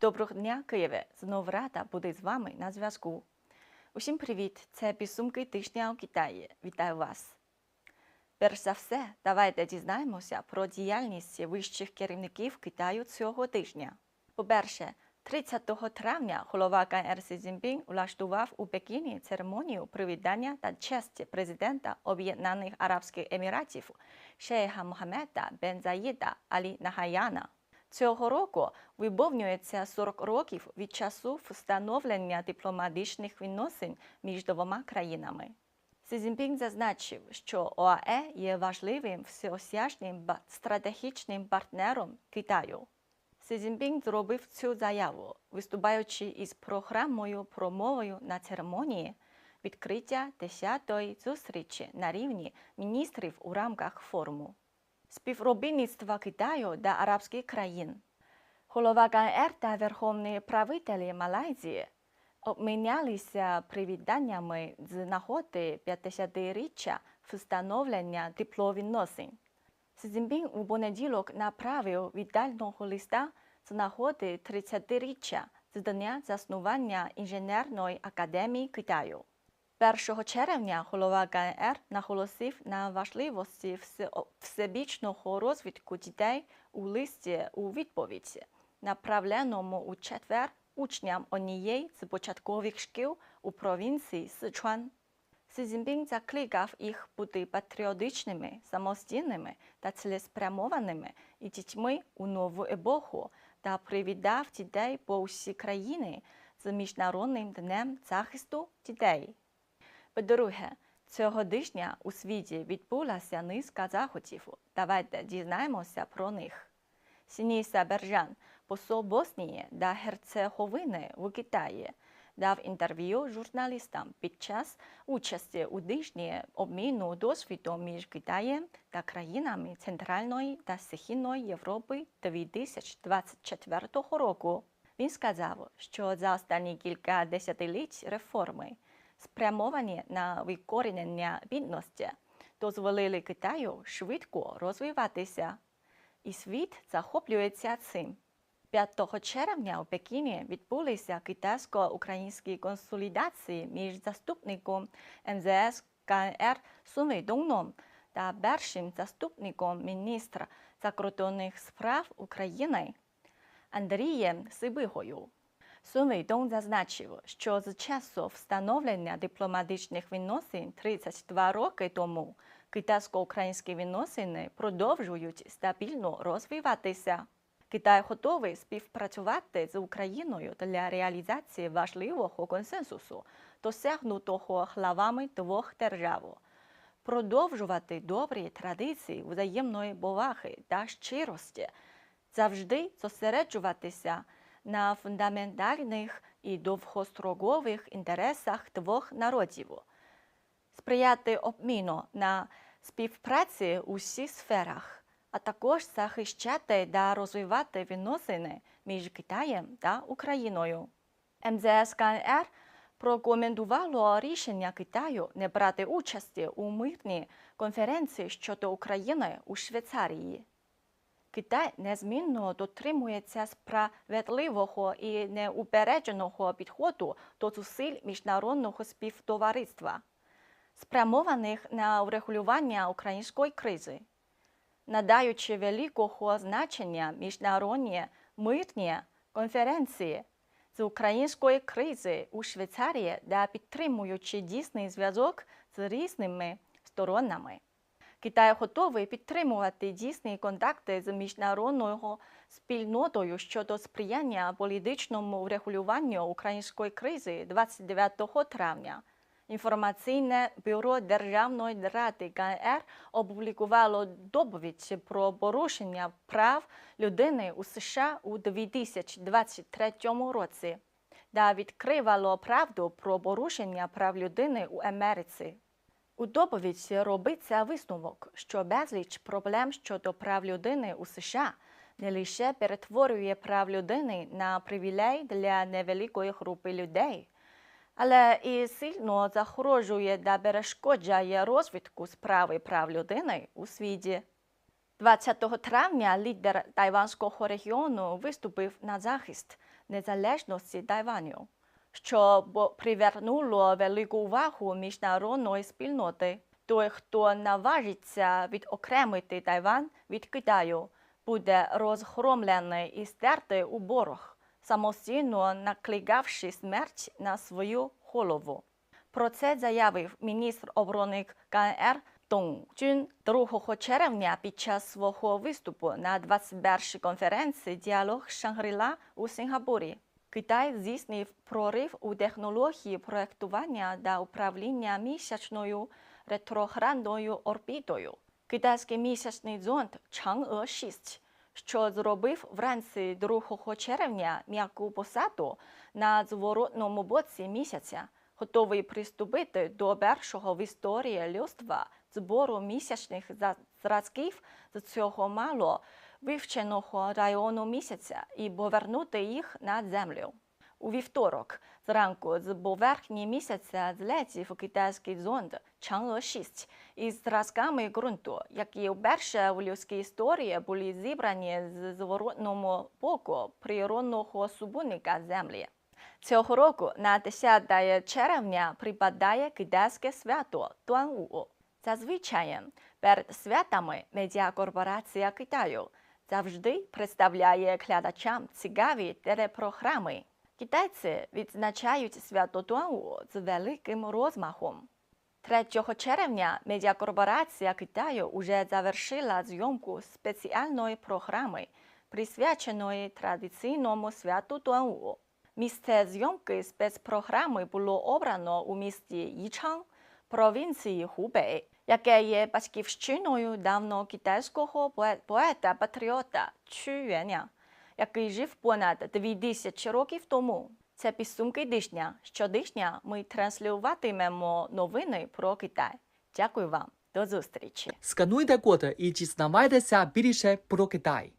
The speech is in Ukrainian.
Доброго дня, Києве! Знову рада бути з вами на зв'язку. Усім привіт! Це підсумки тижня у Китаї. Вітаю вас! Перш за все, давайте дізнаємося про діяльність вищих керівників Китаю цього тижня. По-перше, 30 травня голова КНР Сі Цзіньпін влаштував у Пекіні церемонію привітання та честі президента Об'єднаних Арабських Еміратів шейха Мохаммеда бен Заїда Алі Нахаяна. Цього року виповнюється 40 років від часу встановлення дипломатичних відносин між двома країнами. Сі Цзіньпін зазначив, що ОАЕ є важливим всеосяжним стратегічним партнером Китаю. Сі Цзіньпін зробив цю заяву, виступаючи із програмою промовою на церемонії відкриття 10-ї зустрічі на рівні міністрів у рамках форуму. Співробітництва Китаю та арабських країн. Голова КНР та верховні правителі Малайзії обмінялися привітаннями з нагоди 50-річчя встановлення тепловідносин. Сі Цзіньпін у понеділок направив вітального листа з нагоди 30-річчя з дня заснування інженерної академії Китаю. 1 червня голова КНР наголосив на важливості всебічного розвитку дітей у листі у відповідь, направленому у четвер учням однієї з початкових шкіл у провінції Сичуан. Сі Цзіньпін закликав їх бути патріотичними, самостійними та цілеспрямованими і дітьми у нову епоху та привітав дітей по усій країні з Міжнародним днем захисту дітей. По-друге, цього тижня у світі відбулася низка заходів. Давайте дізнаємося про них. Сініса Бержан, посол Боснії та Герцеговини в Китаї, дав інтерв'ю журналістам під час участі у тижні обміну досвідом між Китаєм та країнами Центральної та Східної Європи 2024 року. Він сказав, що за останні кілька десятиліть реформи, спрямовані на викорінення бідності, дозволили Китаю швидко розвиватися. І світ захоплюється цим. 5 червня у Пекіні відбулися китайсько-українські консолідації між заступником МЗС КНР Сунвейдоном та першим заступником міністра закордонних справ України Андрієм Сибигою. Сунвейдон зазначив, що з часу встановлення дипломатичних відносин 32 роки тому китайсько-українські відносини продовжують стабільно розвиватися. Китай готовий співпрацювати з Україною для реалізації важливого консенсусу, досягнутого главами двох держав, продовжувати добрі традиції взаємної поваги та щирості, завжди зосереджуватися на фундаментальних і довгострокових інтересах двох народів, сприяти обміну на співпраці у всіх сферах, а також захищати та розвивати відносини між Китаєм та Україною. МЗС КНР прокоментувало рішення Китаю не брати участі у мирній конференції щодо України у Швейцарії. Китай незмінно дотримується справедливого і неупередженого підходу до зусиль міжнародного співтовариства, спрямованих на врегулювання української кризи, надаючи великого значення міжнародні мирні конференції з української кризи у Швейцарії та підтримуючи дійсний зв'язок з різними сторонами. Китай готовий підтримувати дійсні контакти з міжнародною спільнотою щодо сприяння політичному врегулюванню української кризи 29 травня. Інформаційне бюро Державної ради КНР опублікувало доповідь про порушення прав людини у США у 2023 році та відкривало правду про порушення прав людини у Америці. У доповіді робиться висновок, що безліч проблем щодо прав людини у США не лише перетворює прав людини на привілей для невеликої групи людей, але і сильно загрожує та перешкоджає розвитку справи прав людини у світі. 20 травня лідер тайванського регіону виступив на захист незалежності Тайваню, що привернуло велику увагу міжнародної спільноти. Той, хто наважиться відокремити Тайван від Китаю, буде розгромлений і стертий у борг, самостійно накликавши смерть на свою голову. Про це заявив міністр оборони КНР Дong Джун 2 червня під час свого виступу на 21-й конференції «Діалог Шангрила» у Сингапурі. Китай здійснив прорив у технології проектування та управління місячною ретроградною орбітою. Китайський місячний зонд Chang'e-6, що зробив вранці 2 червня м'яку посаду на зворотному боці місяця, готовий приступити до першого в історії людства збору місячних зразків з цього мало вивченого району місяця і повернути їх на землю. У вівторок зранку з поверхні місяця злетів китайський зонд Chang'e-6 із зразками ґрунту, які вперше у людській історії були зібрані з зворотного боку природного супутника Землі. Цього року на 10 червня припадає китайське свято Туанву. Зазвичай перед святами медіакорпорація Китаю завжди представляє глядачам цікаві телепрограми. Китайці відзначають свято Туанву з великим розмахом. 3 червня медіакорпорація Китаю уже завершила зйомку спеціальної програми, присвяченої традиційному святу Туанву. Місце зйомки спецпрограми було обрано у місті Їчан, провінції Хубей, яке є батьківщиною давно китайського поета-патріота Чу Юеня, який жив понад дві тисячі років тому. Це підсумки тижня. Щотижня ми транслюватимемо новини про Китай. Дякую вам. До зустрічі! Скануйте код і дізнавайтеся більше про Китай.